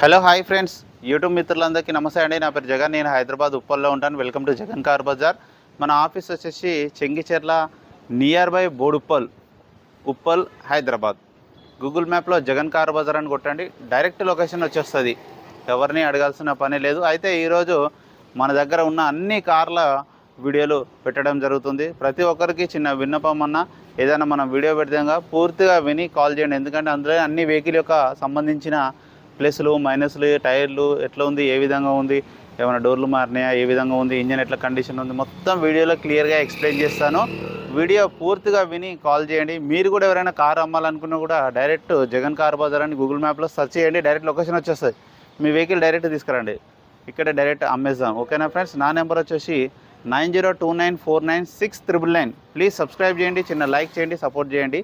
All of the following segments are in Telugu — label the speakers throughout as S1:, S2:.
S1: Hello hi friends. యూట్యూబ్ మిత్రులందరికీ నమస్తే అండి. నా పేరు జగన్. నేను హైదరాబాద్ ఉప్పల్లో ఉంటాను. Welcome to Jagan car bazaar. మన ఆఫీస్ వచ్చేసి Chengicherla near by Boduppal Uppal Hyderabad. Google మ్యాప్లో జగన్ కార్ బజార్ అని కొట్టండి. డైరెక్ట్ లొకేషన్ వచ్చేస్తుంది. ఎవరిని అడగాల్సిన పని లేదు. అయితే ఈరోజు మన దగ్గర ఉన్న అన్ని కార్ల వీడియోలు పెట్టడం జరుగుతుంది. ప్రతి ఒక్కరికి చిన్న విన్నపం అన్న ఏదైనా మనం వీడియో పెడతాగా పూర్తిగా విని కాల్ చేయండి. ఎందుకంటే అందులో అన్ని వెహికల్ యొక్క సంబంధించిన ప్లస్లు మైనస్లు టైర్లు ఎట్లా ఉంది ఏ విధంగా ఉంది ఏమైనా డోర్లు మారినాయా ఏ విధంగా ఉంది ఇంజన్ ఎట్లా కండిషన్ ఉంది మొత్తం వీడియోలో క్లియర్గా ఎక్స్ప్లెయిన్ చేస్తాను. వీడియో పూర్తిగా విని కాల్ చేయండి. మీరు కూడా ఎవరైనా కార్ అమ్మాలనుకున్నా కూడా డైరెక్ట్ జగన్ కార్ బజార్ అని గూగుల్ మ్యాప్లో సెర్చ్ చేయండి డైరెక్ట్ లొకేషన్ వచ్చేస్తుంది. మీ వెహికల్ డైరెక్ట్ తీసుకురండి. ఇక్కడ డైరెక్ట్ అమ్మేద్దాం. ఓకేనా ఫ్రెండ్స్? నా నెంబర్ వచ్చేసి nine zero two nine four nine six triple nine. Please subscribe చేయండి చిన్న లైక్ చేయండి సపోర్ట్ చేయండి.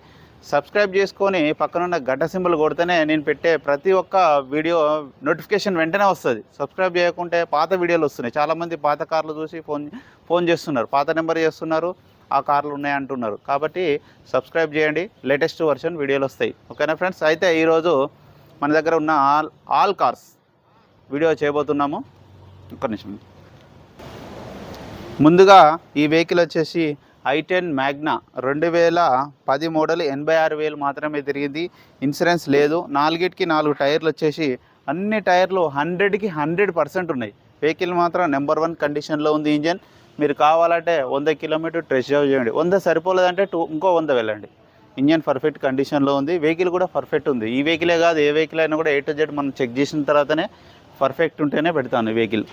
S1: సబ్స్క్రైబ్ చేసుకొని పక్కనున్న గడ్డ సింబల్ కొడితేనే నేను పెట్టే ప్రతి ఒక్క వీడియో నోటిఫికేషన్ వెంటనే వస్తుంది. సబ్స్క్రైబ్ చేయకుంటే పాత వీడియోలు వస్తున్నాయి. చాలామంది పాత కార్లు చూసి ఫోన్ ఫోన్ చేస్తున్నారు. పాత నెంబర్ చేస్తున్నారు. ఆ కార్లు ఉన్నాయి అంటున్నారు. కాబట్టి సబ్స్క్రైబ్ చేయండి. లేటెస్ట్ వర్షన్ వీడియోలు వస్తాయి. ఓకేనా ఫ్రెండ్స్? అయితే ఈరోజు మన దగ్గర ఉన్న ఆల్ ఆల్ కార్స్ వీడియో చేయబోతున్నాము. ఒక్క నిమిషం. ముందుగా ఈ వెహికల్ వచ్చేసి ఐ టెన్ మ్యాగ్నా రెండు వేల పది మోడల్ ఎనభై ఆరు వేలు మాత్రమే తిరిగింది. ఇన్సూరెన్స్ లేదు. నాలుగిటికి నాలుగు టైర్లు వచ్చేసి అన్ని టైర్లు హండ్రెడ్కి హండ్రెడ్ పర్సెంట్ ఉన్నాయి. వెహికల్ మాత్రం నెంబర్ వన్ కండిషన్లో ఉంది ఇంజన్. మీరు కావాలంటే వంద కిలోమీటర్ ట్రెస్ డ్రైవ్ చేయండి. వంద సరిపోలేదంటే టూ ఇంకో వంద వెళ్ళండి. ఇంజన్ పర్ఫెక్ట్ కండిషన్లో ఉంది. వెహికల్ కూడా పర్ఫెక్ట్ ఉంది. ఈ వెహికలే కాదు ఏ వెహికల్ అయినా కూడా ఏ టు జెడ్ మనం చెక్ చేసిన తర్వాతనే పర్ఫెక్ట్ ఉంటేనే పెడతాను ఈ వెహికల్.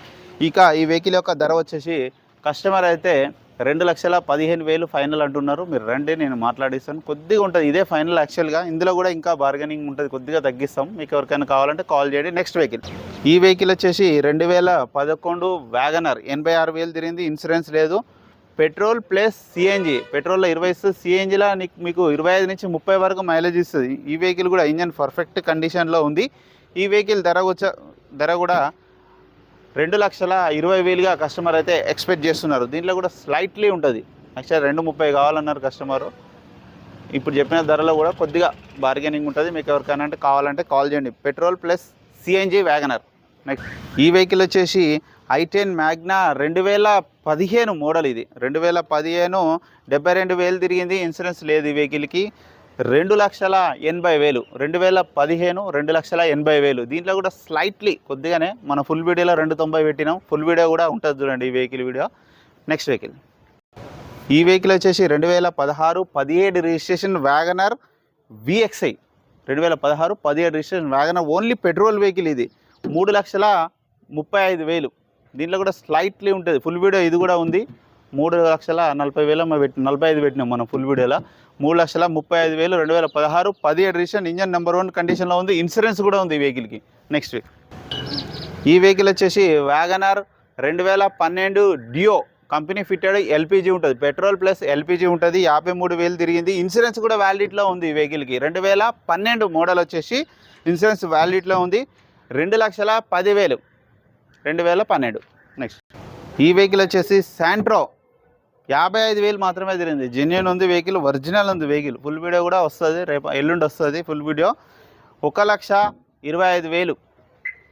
S1: ఇక ఈ వెహికల్ యొక్క ధర వచ్చేసి కస్టమర్ అయితే రెండు లక్షల పదిహేను వేలు ఫైనల్ అంటున్నారు. మీరు రండి నేను మాట్లాడిస్తాను. కొద్దిగా ఉంటుంది ఇదే ఫైనల్ యాక్చువల్గా. ఇందులో కూడా ఇంకా బార్గెనింగ్ ఉంటుంది కొద్దిగా తగ్గిస్తాం. మీకు ఎవరికైనా కావాలంటే కాల్ చేయండి. Next vehicle. ఈ వెహికల్ వచ్చేసి రెండు వేల పదకొండు వ్యాగనర్. ఎనభై ఆరు వేలు తిరిగింది ఇన్సూరెన్స్ లేదు. పెట్రోల్ ప్లస్ సిఎన్జి పెట్రోల్లో ఇరవై ఇస్తుంది సిఎన్జిలో నీకు మీకు ఇరవై ఐదు నుంచి ముప్పై వరకు మైలేజ్ ఇస్తుంది. ఈ వెహికల్ కూడా ఇంజన్ పర్ఫెక్ట్ కండిషన్లో ఉంది. ఈ వెహికల్ ధర వచ్చ ధర కూడా రెండు లక్షల ఇరవై వేలుగా కస్టమర్ అయితే ఎక్స్పెక్ట్ చేస్తున్నారు. దీంట్లో కూడా స్లైట్లీ ఉంటుంది. యాక్చువల్ రెండు ముప్పై కావాలన్నారు కస్టమరు ఇప్పుడు చెప్పిన ధరలో కూడా కొద్దిగా బార్గెనింగ్ ఉంటుంది. మీకు ఎవరికైనా అంటే కావాలంటే కాల్ చేయండి. Petrol plus CNG WagonR next ఈ వెహికల్ వచ్చేసి ఐ టెన్ మ్యాగ్నా రెండు వేల పదిహేను మోడల్ ఇది. రెండు వేల పదిహేను డెబ్బై రెండు వేలు తిరిగింది. ఇన్సూరెన్స్ లేదు ఈ వెహికల్కి రెండు లక్షల ఎనభై వేలు రెండు వేల పదిహేను రెండు లక్షల ఎనభై వేలు. దీంట్లో కూడా స్లైట్లీ కొద్దిగానే మన ఫుల్ వీడియోలో రెండు తొంభై పెట్టినాం. ఫుల్ వీడియో కూడా ఉంటుంది చూడండి ఈ వెహికల్ వీడియో. నెక్స్ట్ వెహికల్ ఈ వెహికల్ వచ్చేసి రెండు వేల పదహారు పదిహేడు రిజిస్ట్రేషన్ వ్యాగనర్ విఎక్స్ఐ రెండు వేల పదహారు పదిహేడు registration WagonR only petrol vehicle ఇది. మూడు లక్షల ముప్పై ఐదు వేలు. దీంట్లో కూడా స్లైట్లీ ఉంటుంది. ఫుల్ వీడియో ఇది కూడా ఉంది. మూడు లక్షల నలభై వేల పెట్టి నలభై ఐదు పెట్టినాం మనం ఫుల్ వీడియోలో మూడు లక్షల ముప్పై ఐదు వేలు రెండు వేల పదహారు పదిహేడు రీసెంట్ ఇంజన్ నెంబర్ వన్ కండిషన్లో ఉంది. ఇన్సూరెన్స్ కూడా ఉంది ఈ వెహికల్కి నెక్స్ట్ ఈ వెహికల్ వచ్చేసి వ్యాగనార్ రెండు వేల పన్నెండు డియో కంపెనీ ఫిట్టెడ్ ఎల్పిజి ఉంటుంది. పెట్రోల్ ప్లస్ ఎల్పిజి ఉంటుంది. యాభై మూడు వేలు తిరిగింది. ఇన్సూరెన్స్ కూడా వ్యాలిడిటీలో ఉంది ఈ వెహికల్కి రెండు వేల పన్నెండు మోడల్ వచ్చేసి ఇన్సూరెన్స్ వ్యాలిడిటీలో ఉంది. రెండు లక్షల పదివేలు రెండు వేల పన్నెండు. నెక్స్ట్ ఈ వెహికల్ వచ్చేసి శాంట్రో యాభై ఐదు వేలు మాత్రమే తిరిగింది. జెన్యున్ ఉంది వెహికల్ ఒరిజినల్ ఉంది వెహికల్ ఫుల్ వీడియో కూడా వస్తుంది. రేపు ఎల్లుండి వస్తుంది ఫుల్ వీడియో ఒక లక్ష ఇరవై ఐదు వేలు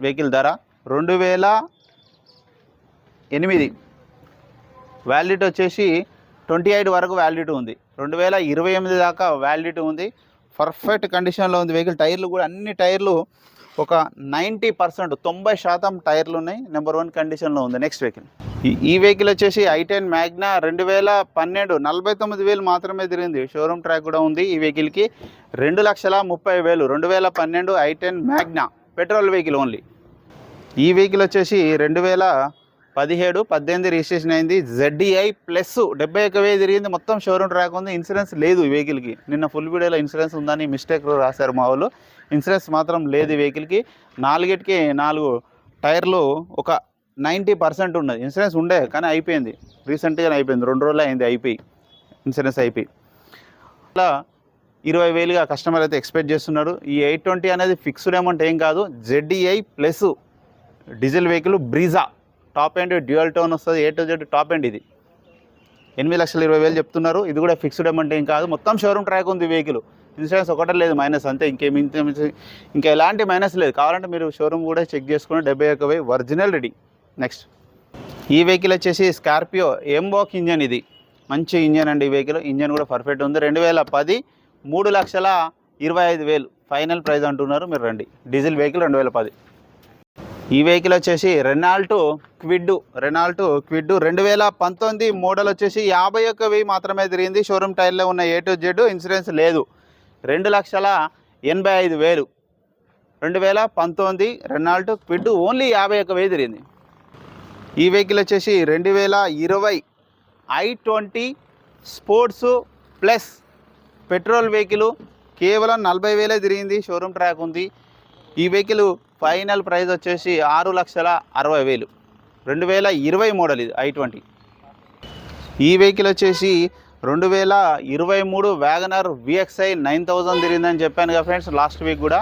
S1: వెహికల్ ధర. రెండు వేల ఎనిమిది. వ్యాలిడిటీ వచ్చేసి ట్వంటీ ఎయిట్ వరకు వ్యాలిడిటీ ఉంది. రెండు వేల ఇరవై ఎనిమిది దాకా వ్యాలిడిటీ ఉంది. పర్ఫెక్ట్ కండిషన్లో ఉంది వెహికల్ టైర్లు కూడా అన్ని టైర్లు ఒక నైంటీ పర్సెంట్ తొంభై శాతం టైర్లు ఉన్నాయి. నెంబర్ వన్ కండిషన్లో ఉంది. నెక్స్ట్ వెహికల్ ఈ- వెహికల్ వచ్చేసి ఐ టెన్ మ్యాగ్నా రెండు వేల పన్నెండు నలభై తొమ్మిది వేలు మాత్రమే తిరిగింది. షోరూమ్ ట్రాక్ కూడా ఉంది ఈ వెహికల్కి. రెండు లక్షల ముప్పై వేలు రెండు వేల పన్నెండు i ten Magna petrol vehicle only. ఈ వెహికల్ వచ్చేసి రెండు వేల పదిహేడు పద్దెనిమిది రిజిస్ట్రేషన్ అయింది. జెడ్డీఐ ప్లస్ డెబ్బై ఒక వేలు తిరిగింది. మొత్తం షోరూమ్ ట్రాక్ ఉంది. ఇన్సూరెన్స్ లేదు ఈ వెహికల్కి. నిన్న ఫుల్ వీడియోలో ఇన్సూరెన్స్ ఉందని మిస్టేక్ రాశారు మా వాళ్ళు. ఇన్సూరెన్స్ మాత్రం లేదు ఈ వెహికల్కి. నాలుగిటికి నాలుగు టైర్లు ఒక నైంటీ పర్సెంట్ ఉన్నది. ఇన్సూరెన్స్ ఉండే కానీ అయిపోయింది. రీసెంట్గానే అయిపోయింది. రెండు రోజులు అయింది అయిపోయి. ఇన్సూరెన్స్ అయిపోయి. అలా ఇరవై వేలుగా కస్టమర్ అయితే ఎక్స్పెక్ట్ చేస్తున్నారు. ఈ ఎయిట్ ట్వంటీ అనేది ఫిక్స్డ్ అమౌంట్ ఏం కాదు. ZDi plus diesel vehicle Brezza top end dual tone వస్తుంది. A to Z top end ఇది. ఎనిమిది లక్షల ఇరవై వేలు చెప్తున్నారు. ఇది కూడా ఫిక్స్డ్ అమౌంట్ ఏం కాదు. మొత్తం షోరూమ్ ట్రాక్ ఉంది వెహికల్ ఇన్సూరెన్స్ ఒకటే లేదు. మైనస్ అంతే. ఇంకేం ఇంకా ఎలాంటి మైనస్ లేదు. కావాలంటే మీరు షోరూమ్ కూడా చెక్ చేసుకుని డెబ్బై ఒక్క వెయ్యి ఒరిజినల్ రెడీ నెక్స్ట్. ఈ వెహికల్ వచ్చేసి స్కార్పియో ఎంబాక్ ఇంజన్ ఇది. మంచి ఇంజన్ అండి ఈ వెహికల్. ఇంజన్ కూడా పర్ఫెక్ట్ ఉంది. రెండు వేల పది మూడు లక్షల ఇరవై ఐదు వేలు. ఫైనల్ ప్రైస్ అంటున్నారు. మీరు రండి. డీజిల్ వెహికల్ రెండు వేల పది. ఈ వెహికల్ వచ్చేసి రెనాల్టు క్విడ్డు. రెనాల్టు క్విడ్ రెండు వేల పంతొమ్మిది మోడల్ వచ్చేసి యాభై ఒక్క వెయ్యి మాత్రమే తిరిగింది. షోరూమ్ టైర్లో ఉన్న ఏ టు జెడ్ ఇన్సూరెన్స్ లేదు. రెండు లక్షల ఎనభై ఐదు వేలు. రెండు వేల పంతొమ్మిది రెనాల్టు క్విడ్ ఓన్లీ యాభై ఒక్క వెయ్యి తిరిగింది. ఈ వెహికల్ వచ్చేసి రెండు వేల ఇరవై i twenty sports plus petrol vehicle. కేవలం నలభై వేలే తిరిగింది. షోరూమ్ ట్రాక్ ఉంది. ఈ వెహికల్ ఫైనల్ ప్రైస్ వచ్చేసి ఆరు లక్షల అరవై వేలు. రెండు వేల ఇరవై మోడల్ ఇది ఐ ట్వంటీ. ఈ వెహికల్ వచ్చేసి రెండు వేల ఇరవై మూడు వ్యాగనర్ విఎక్స్ఐ నైన్ థౌజండ్ తిరిగిందని చెప్పాను కదా ఫ్రెండ్స్ లాస్ట్ వీక్ కూడా.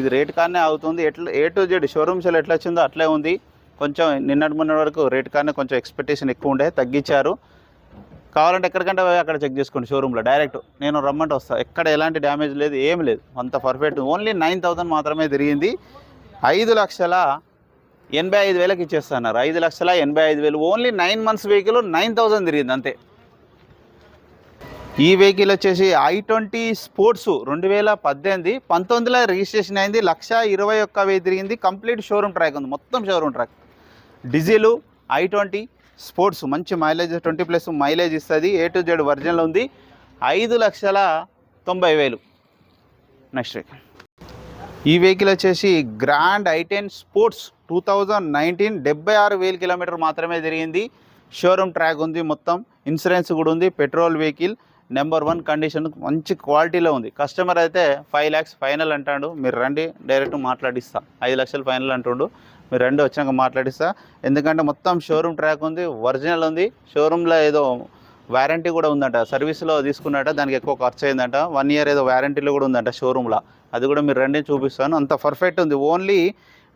S1: ఇది రేట్ కానే అవుతుంది. ఎట్లా ఏ టు జెడ్ షోరూమ్స్ ఎట్లా వచ్చిందో అట్లే ఉంది. కొంచెం నిన్నటి మొన్నటి వరకు రేట్ కానీ కొంచెం ఎక్స్పెక్టేషన్ ఎక్కువ ఉండే తగ్గించారు. కావాలంటే ఎక్కడికంటే పోయి అక్కడ చెక్ చేసుకోండి షోరూంలో డైరెక్ట్ నేను రమ్మంటే వస్తా. ఎక్కడ ఎలాంటి డ్యామేజ్ లేదు ఏం లేదు. అంత పర్ఫెక్ట్ ఓన్లీ నైన్ థౌజండ్ మాత్రమే తిరిగింది. ఐదు లక్షల ఎనభై ఐదు వేలకు ఇచ్చేస్తున్నారు. ఐదు లక్షల ఎనభై ఐదు వేలు. Only nine months vehicle nine thousand తిరిగింది అంతే. ఈ వెహికల్ వచ్చేసి ఐ ట్వంటీ స్పోర్ట్స్ రెండు వేల పద్దెనిమిది పంతొమ్మిదిలో రిజిస్ట్రేషన్ అయింది. లక్ష ఇరవై ఒక్క వెయ్యి తిరిగింది. కంప్లీట్ షోరూమ్ ట్రాక్ ఉంది. మొత్తం showroom track diesel i twenty sports మంచి మైలేజ్ ట్వంటీ ప్లస్ మైలేజ్ ఇస్తుంది. ఏ టు జెడ్ వర్జన్లో ఉంది. ఐదు లక్షల తొంభై వేలు. నెక్స్ట్ వెహికల్ ఈ వెహికల్ వచ్చేసి grand i ten sports two thousand nineteen డెబ్బై ఆరు వేల కిలోమీటర్ మాత్రమే తిరిగింది. షోరూమ్ ట్రాక్ ఉంది మొత్తం. ఇన్సూరెన్స్ కూడా ఉంది. Petrol vehicle number one condition మంచి క్వాలిటీలో ఉంది. కస్టమర్ అయితే ఫైవ్ ల్యాక్స్ ఫైనల్ అంటాడు. మీరు రండి డైరెక్ట్ మాట్లాడిస్తా. ఐదు లక్షలు ఫైనల్ అంటుండు. మీరు రండి వచ్చాక మాట్లాడిస్తా. ఎందుకంటే మొత్తం షోరూమ్ ట్రాక్ ఉంది ఒరిజినల్ ఉంది. షోరూంలో ఏదో వారంటీ కూడా ఉందంట. సర్వీస్లో తీసుకున్నట దానికి ఎక్కువ ఖర్చు అయిందంట. వన్ ఇయర్ ఏదో వారంటీలో కూడా ఉందంట షోరూమ్లో అది కూడా మీరు రండి చూపిస్తాను. అంత పర్ఫెక్ట్ ఉంది. ఓన్లీ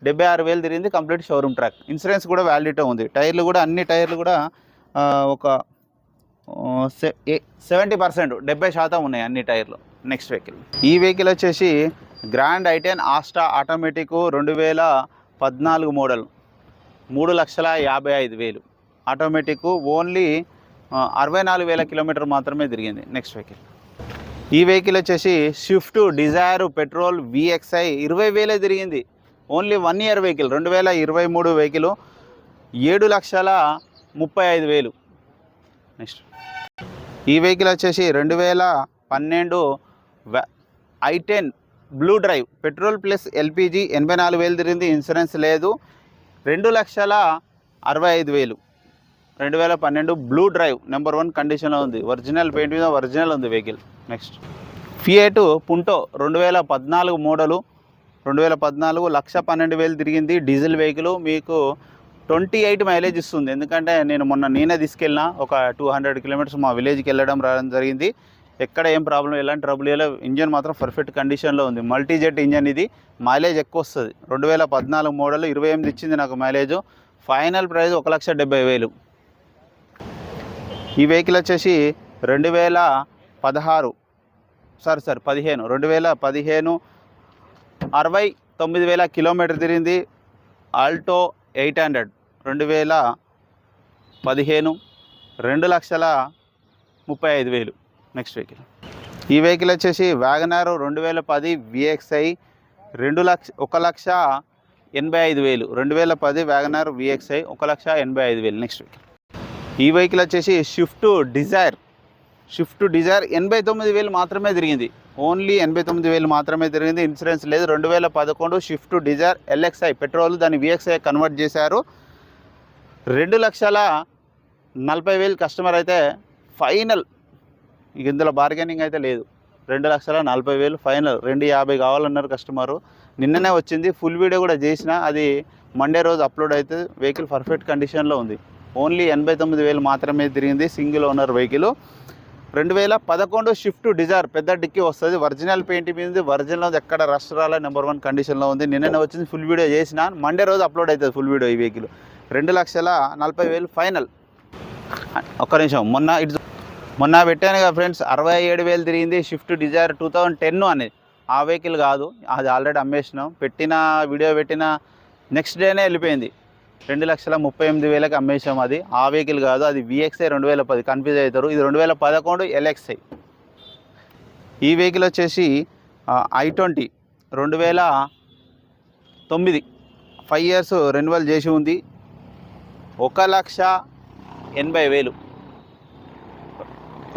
S1: డెబ్బై ఆరు వేలు తిరిగింది కంప్లీట్ షోరూమ్ ట్రాక్ ఇన్సూరెన్స్ కూడా వ్యాలిడిటీ ఉంది. టైర్లు కూడా అన్ని టైర్లు కూడా ఒక సెవెంటీ పర్సెంట్ డెబ్బై శాతం ఉన్నాయి అన్ని టైర్లు నెక్స్ట్ వెహికల్ ఈ వెహికల్ వచ్చేసి grand i ten Asta automatic రెండు వేల పద్నాలుగు మోడల్ మూడు లక్షల యాభై ఐదు వేలు. ఆటోమేటిక్ ఓన్లీ అరవై నాలుగు వేల కిలోమీటర్ మాత్రమే తిరిగింది నెక్స్ట్ వెహికల్ ఈ వెహికల్ వచ్చేసి స్విఫ్ట్ డిజైర్ పెట్రోల్ విఎక్స్ఐ ఇరవై వేలే తిరిగింది. ఓన్లీ వన్ ఇయర్ వెహికల్ రెండు వేల ఇరవై మూడు వెహికల్ ఏడు లక్షల ముప్పై ఐదు వేలు. నెక్స్ట్ ఈ వెహికల్ వచ్చేసి రెండు వేల పన్నెండు i ten blue drive petrol plus LPG ఎనభై నాలుగు వేలు తిరిగింది ఇన్సూరెన్స్ లేదు. రెండు లక్షల అరవై ఐదు వేలు. రెండు వేల పన్నెండు బ్లూ డ్రైవ్ నెంబర్ వన్ కండిషన్లో ఉంది. ఒరిజినల్ పెయింట్ మీద ఒరిజినల్ ఉంది వెహికల్ నెక్స్ట్ ఫియేట్ పుంటో రెండు వేల పద్నాలుగు మోడలు రెండు వేల పద్నాలుగు లక్ష పన్నెండు వేలు తిరిగింది డీజిల్ వెహికల్ మీకు ట్వంటీ ఎయిట్ మైలేజ్ ఇస్తుంది. ఎందుకంటే నేను మొన్న నేనే తీసుకెళ్ళిన ఒక టూ హండ్రెడ్ కిలోమీటర్స్ మా విలేజ్కి వెళ్ళడం రావడం జరిగింది. ఎక్కడ ఏం ప్రాబ్లం ఎలాంటి ట్రబుల్ లేదు ఇంజన్ మాత్రం పర్ఫెక్ట్ కండిషన్లో ఉంది. మల్టీ జెట్ ఇంజన్ ఇది. మైలేజ్ ఎక్కువ వస్తుంది. రెండు వేల పద్నాలుగు మోడల్ ఇరవై ఎనిమిది ఇచ్చింది నాకు మైలేజ్ ఫైనల్ ప్రైస్ ఒక లక్ష డెబ్బై వేలు. ఈ వెహికల్ వచ్చేసి రెండు వేల పదహారు. సారీ సార్ పదిహేను. రెండు వేల పదిహేను అరవై తొమ్మిది వేల కిలోమీటర్ తిరిగింది. Alto eight hundred. రెండు వేల పదిహేను రెండు లక్షల ముప్పై ఐదు వేలు. Next vehicle. ఈ వెహికల్ వచ్చేసి వ్యాగనార్ రెండు వేల పది విఎక్స్ఐ రెండు లక్ష ఒక లక్ష ఎనభై ఐదు వేలు. రెండు వేల పది వ్యాగనార్ విఎక్స్ఐ ఒక లక్ష ఎనభై ఐదు వేలు. Next vehicle. ఈ వెహికల్ వచ్చేసి షిఫ్ట్ డిజైర్ షిఫ్ట్ డిజైర్ ఎనభై తొమ్మిది వేలు మాత్రమే తిరిగింది. ఓన్లీ ఎనభై తొమ్మిది వేలు మాత్రమే తిరిగింది. ఇన్సూరెన్స్ లేదు. రెండు వేల పదకొండు షిఫ్ట్ డిజైర్ ఎల్ఎక్స్ఐ పెట్రోల్ దాన్ని విఎక్స్ఐ కన్వర్ట్ చేశారు. రెండు లక్షల నలభై వేలు కస్టమర్ అయితే ఫైనల్ ఇందులో బార్గెనింగ్ అయితే లేదు. రెండు లక్షల నలభై వేలు ఫైనల్. రెండు యాభై కావాలన్నారు కస్టమరు నిన్ననే వచ్చింది. ఫుల్ వీడియో కూడా చేసిన అది మండే రోజు అప్లోడ్ అయితే వెహికల్ పర్ఫెక్ట్ కండిషన్లో ఉంది. ఓన్లీ ఎనభై తొమ్మిది వేలు మాత్రమే తిరిగింది సింగిల్ ఓనర్ వెహికల్ రెండు వేల పదకొండు షిఫ్ట్ డిజైర్ పెద్ద డిక్కీ వస్తుంది. ఒరిజినల్ పెయింట్ మీద ఒరిజినల్ ఎక్కడ రష్ రాలే నెంబర్ వన్ కండిషన్లో ఉంది. నిన్ననే వచ్చింది. ఫుల్ వీడియో చేసిన మండే రోజు అప్లోడ్ అవుతుంది ఫుల్ వీడియో ఈ వెహికల్ రెండు లక్షల నలభై వేలు ఫైనల్ ఒక్క నిమిషం. మొన్న ఇట్స్ మొన్న పెట్టాను కదా ఫ్రెండ్స్ అరవై ఏడు వేలు తిరిగింది Swift Dzire two thousand ten అనేది ఆ వెహికల్ కాదు అది ఆల్రెడీ అమ్మేసినాం. పెట్టిన వీడియో పెట్టిన నెక్స్ట్ డేనే వెళ్ళిపోయింది. రెండు లక్షల ముప్పై ఎనిమిది వేలకు అమ్మేసాం అది. ఆ వెహికల్ కాదు అది విఎక్స్ఐ రెండు వేల పది కన్ఫ్యూజ్ అవుతారు. ఇది రెండు వేల పదకొండు ఎల్ఎక్స్ఐ ఈ వెహికల్ వచ్చేసి ఐ ట్వంటీ రెండు వేల తొమ్మిది. ఫైవ్ ఇయర్స్ రెన్యువల్ చేసి ఉంది. ఒక లక్ష ఎనభై వేలు.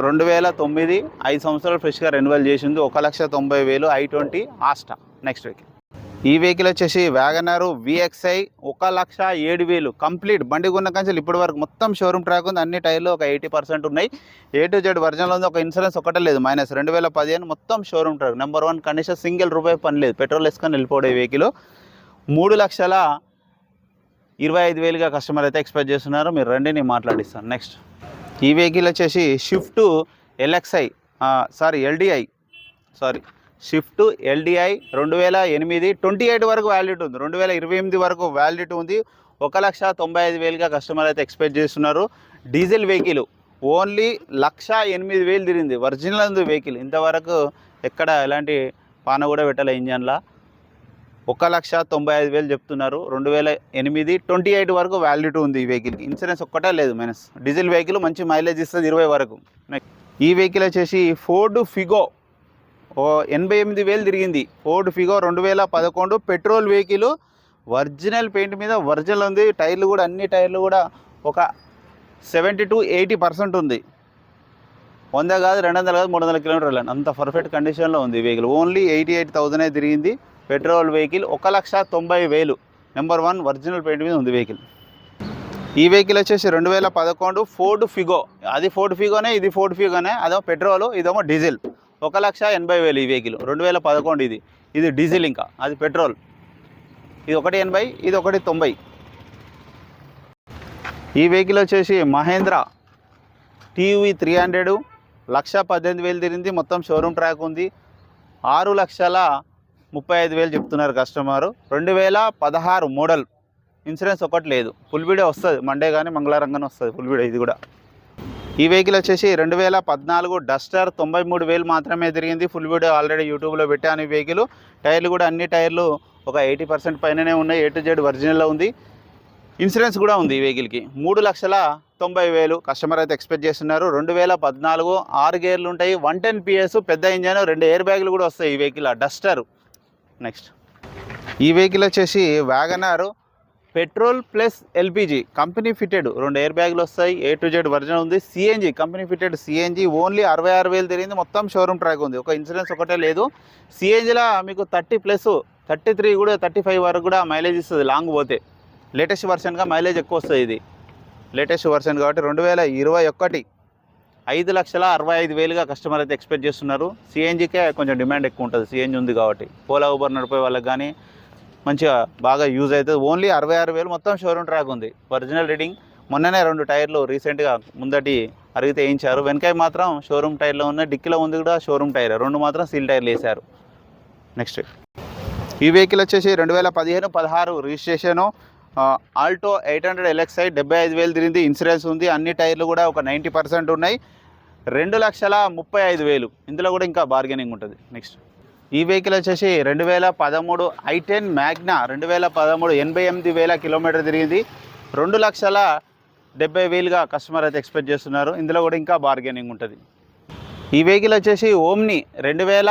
S1: రెండు వేల తొమ్మిది ఐదు సంవత్సరాలు ఫ్రెష్గా రెన్యువల్ చేసింది ఒక లక్ష తొంభై వేలు i twenty Asta next vehicle. ఈ వెహికల్ వచ్చేసి వ్యాగనారు విఎక్స్ఐ ఒక లక్ష ఏడు వేలు. కంప్లీట్ బండి కొన్న కంచెలు ఇప్పటి వరకు మొత్తం షోరూమ్ ట్రాక్ ఉంది. అన్ని టైర్లు ఒక ఎయిటీ పర్సెంట్ ఉన్నాయి. ఏ టు జెడ్ వర్జన్లో ఉంది. ఒక ఇన్సూరెన్స్ ఒకటే లేదు. మైనస్ రెండు వేల పదిహేను మొత్తం showroom track. Number one condition single రూపాయి పని లేదు. పెట్రోల్ వేసుకొని వెళ్ళిపోవడే వెహికల్. మూడు లక్షల ఇరవై ఐదు వేలుగా కస్టమర్ అయితే ఎక్స్పెక్ట్ చేస్తున్నారు. మీరు రండి నేను మాట్లాడిస్తాను. నెక్స్ట్ ఈ వెహికల్ వచ్చేసి Swift LXi sorry LDi sorry Swift LDi రెండు వేల ఎనిమిది ట్వంటీ ఎయిట్ వరకు వ్యాలిడిటీ ఉంది. రెండు వేల ఇరవై ఎనిమిది వరకు వ్యాలిడిటీ ఉంది. ఒక లక్ష తొంభై ఐదు వేలుగా కస్టమర్ అయితే ఎక్స్పెక్ట్ చేస్తున్నారు. డీజిల్ వెహికల్ ఓన్లీ లక్ష ఎనిమిది వేలు తిరిగింది. ఒరిజినల్ ఉంది వెహికల్ ఇంతవరకు ఎక్కడ ఎలాంటి పాన కూడా పెట్టలే ఇంజన్లా. ఒక లక్ష తొంభై ఐదు వేలు చెప్తున్నారు. రెండు వేల ఎనిమిది ట్వంటీ ఎయిట్ వరకు వ్యాలిడిటీ ఉంది ఈ వెహికల్కి ఇన్సూరెన్స్ ఒక్కటే లేదు మైనస్ డీజిల్ వెహికల్ మంచి మైలేజ్ ఇస్తుంది ఇరవై వరకు. ఈ వెహికల్ వచ్చేసి ఫోర్డ్ ఫిగో ఓ ఎనభై ఎనిమిది వేలు తిరిగింది. ఫోర్డ్ ఫిగో రెండు వేల పదకొండు పెట్రోల్ వెహికల్ ఒరిజినల్ పెయింట్ మీద ఒరిజినల్ ఉంది. టైర్లు కూడా అన్ని టైర్లు కూడా ఒక సెవెంటీ టు ఎయిటీ పర్సెంట్ ఉంది. వంద కాదు రెండు వందలు కాదు మూడు వందల కిలోమీటర్లు. అంత పర్ఫెక్ట్ కండిషన్లో ఉంది ఈ vehicle only eighty eight thousand తిరిగింది. పెట్రోల్ వెహికల్ ఒక లక్ష తొంభై వేలు. నెంబర్ వన్ ఒరిజినల్ పెయింట్ మీద ఉంది వెహికల్. ఈ వెహికల్ వచ్చేసి రెండు వేల పదకొండు ఫోర్డ్ ఫిగో. అది ఫోర్డ్ ఫిగోనే ఇది ఫోర్డ్ ఫిగోనే అదేమో పెట్రోల్ ఇదేమో డీజిల్. ఒక లక్ష ఎనభై వేలు ఈ వెహికల్. రెండు వేల పదకొండు ఇది. ఇది డీజిల్ ఇంకా. అది పెట్రోల్. ఇది ఒకటి ఎనభై ఇది ఒకటి తొంభై. ఈ వెహికల్ వచ్చేసి మహేంద్ర టీవీ త్రీ హండ్రెడ్. లక్ష పద్దెనిమిది వేలు తిరిగింది. మొత్తం షోరూమ్ ట్రాక్ ఉంది. ఆరు లక్షల ముప్పై ఐదు వేలు చెప్తున్నారు కస్టమరు. రెండు వేల పదహారు మోడల్. ఇన్సూరెన్స్ ఒకటి లేదు. ఫుల్ వీడియో వస్తుంది. మండే కానీ మంగళవారం కానీ వస్తుంది ఫుల్ వీడియో ఇది కూడా. ఈ వెహికల్ వచ్చేసి రెండు వేల పద్నాలుగు డస్టర్ తొంభై మూడు వేలు మాత్రమే తిరిగింది. ఫుల్ వీడియో ఆల్రెడీ యూట్యూబ్లో పెట్టాను ఈ వెహికల్. టైర్లు కూడా అన్ని టైర్లు ఒక ఎయిటీ పర్సెంట్ పైననే ఉన్నాయి. ఏ టు జెడ్ ఒరిజినల్లో ఉంది. ఇన్సూరెన్స్ కూడా ఉంది ఈ వెహికల్కి. మూడు లక్షల తొంభై వేలు కస్టమర్ అయితే ఎక్స్పెక్ట్ చేస్తున్నారు. రెండు వేల పద్నాలుగు ఆరు గేర్లు ఉంటాయి. వన్ టెన్ పిఎస్ పెద్ద ఇంజన్ రెండు ఎయిర్ బ్యాగులు కూడా వస్తాయి ఈ వెహికల్. Duster next. ఈ వెహికల్ వచ్చేసి WagonR petrol plus LPG. Company fitted. రెండు ఎయిర్ బ్యాగులు వస్తాయి. ఏ టు జెడ్ వర్జన్ ఉంది. CNG company fitted CNG only అరవై ఆరు వేలు తిరిగింది. మొత్తం షోరూమ్ ట్రాక్ ఉంది. ఒక ఇన్సూరెన్స్ ఒకటే లేదు. సిఎన్జీలో మీకు థర్టీ ప్లస్ థర్టీ త్రీ కూడా థర్టీ ఫైవ్ వరకు కూడా మైలేజ్ ఇస్తుంది లాంగ్ పోతే. లేటెస్ట్ వర్షన్గా మైలేజ్ ఎక్కువ వస్తుంది ఇది. లేటెస్ట్ వర్షన్ కాబట్టి రెండు వేల ఇరవై ఒకటి ఐదు లక్షల అరవై ఐదు వేలుగా కస్టమర్ అయితే ఎక్స్పెక్ట్ చేస్తున్నారు. సిఎన్జికే కొంచెం డిమాండ్ ఎక్కువ ఉంటుంది సిఎన్జి ఉంది కాబట్టి. ఓలా ఊబర్ నడిపే వాళ్ళకి కానీ మంచిగా బాగా యూజ్ అవుతుంది. ఓన్లీ అరవై ఆరు వేలు మొత్తం షోరూమ్ ట్రాక్ ఉంది. Original reading. మొన్ననే రెండు టైర్లు రీసెంట్గా ముందటి అరిగితే వేయించారు వెనకాయ మాత్రం షోరూమ్ టైర్లో ఉన్న డిక్కీలో ఉంది కూడా షోరూమ్ టైర్. రెండు మాత్రం సీల్ టైర్లు వేశారు. నెక్స్ట్. ఈ వెహికల్ వచ్చేసి రెండు వేల పదిహేను పదహారు registration Alto eight hundred LXi డెబ్బై ఐదు వేలు తిరిగింది. ఇన్సూరెన్స్ ఉంది. అన్ని టైర్లు కూడా ఒక నైంటీ పర్సెంట్ ఉన్నాయి. రెండు లక్షల ముప్పై ఐదు వేలు. ఇందులో కూడా ఇంకా బార్గెనింగ్ ఉంటుంది. నెక్స్ట్ ఈ వెహికల్ వచ్చేసి రెండు వేల పదమూడు ఐ టెన్ మ్యాగ్నా రెండు వేల పదమూడు ఎనభై ఎనిమిది వేల కిలోమీటర్ తిరిగింది. రెండు లక్షల డెబ్బై వేలుగా కస్టమర్ అయితే ఎక్స్పెక్ట్ చేస్తున్నారు. ఇందులో కూడా ఇంకా బార్గెనింగ్ ఉంటుంది. ఈ వెహికల్ వచ్చేసి ఓమ్ని రెండు వేల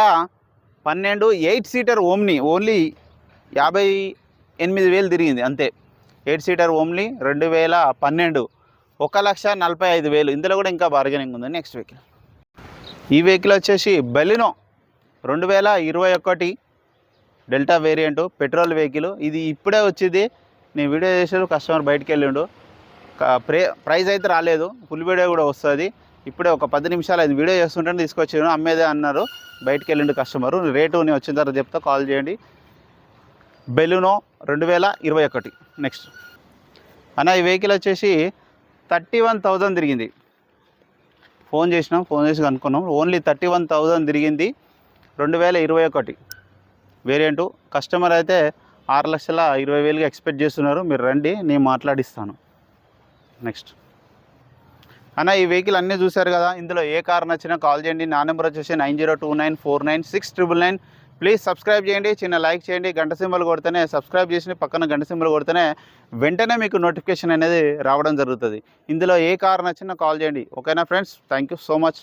S1: పన్నెండు ఎయిట్ సీటర్ ఓమ్ని ఓన్లీ యాభై ఎనిమిది వేలు తిరిగింది. అంతే. ఎయిట్ సీటర్ ఓమ్లీ రెండు వేల పన్నెండు. ఒక లక్ష నలభై ఐదు వేలు. ఇందులో కూడా ఇంకా బార్గెనింగ్ ఉంది నెక్స్ట్ వెహికల్ ఈ వెహికల్ వచ్చేసి బెలినో రెండు వేల ఇరవై ఒకటి డెల్టా వేరియంట్ పెట్రోల్ వెహికల్ ఇది ఇప్పుడే వచ్చింది. నేను వీడియో చేసాడు కస్టమర్ బయటికి వెళ్ళిండు. ప్రే ప్రైస్ అయితే రాలేదు. ఫుల్ వీడియో కూడా వస్తుంది. ఇప్పుడే ఒక పది నిమిషాలు అది వీడియో చేస్తుంటే తీసుకొచ్చాను. అమ్మేదే అన్నారు. బయటకు వెళ్ళిండు కస్టమర్ రేటు నేను వచ్చిన తర్వాత చెప్తా కాల్ చేయండి. బెలూనో రెండు వేల ఇరవై ఒకటి. నెక్స్ట్ అన్న ఈ వెహికల్ వచ్చేసి థర్టీ వన్ థౌజండ్ తిరిగింది. ఫోన్ చేసినాం ఫోన్ చేసి కనుక్కున్నాం. ఓన్లీ థర్టీ వన్ థౌజండ్ తిరిగింది రెండు వేల ఇరవై ఒకటి. వేరియంటు కస్టమర్ అయితే ఆరు లక్షల ఇరవై వేలుగా ఎక్స్పెక్ట్ చేస్తున్నారు. మీరు రండి నేను మాట్లాడిస్తాను. నెక్స్ట్ అన్న ఈ వెహికల్ అన్నీ చూశారు కదా? ఇందులో ఏ కార్ నచ్చినా కాల్ చేయండి. నా నెంబర్ వచ్చేసి nine zero two nine four nine six triple nine please subscribe చేయండి చిన్న లైక్ చేయండి గంట సింబల్ కొడితేనే సబ్స్క్రైబ్ చేసి పక్కన గంట సింబల్ కొడితేనే వెంటనే మీకు నోటిఫికేషన్ అనేది రావడం జరుగుతుంది. ఇందులో ఏ కార్ నచ్చినా కాల్ చేయండి. ఓకేనా friends? Thank you so much.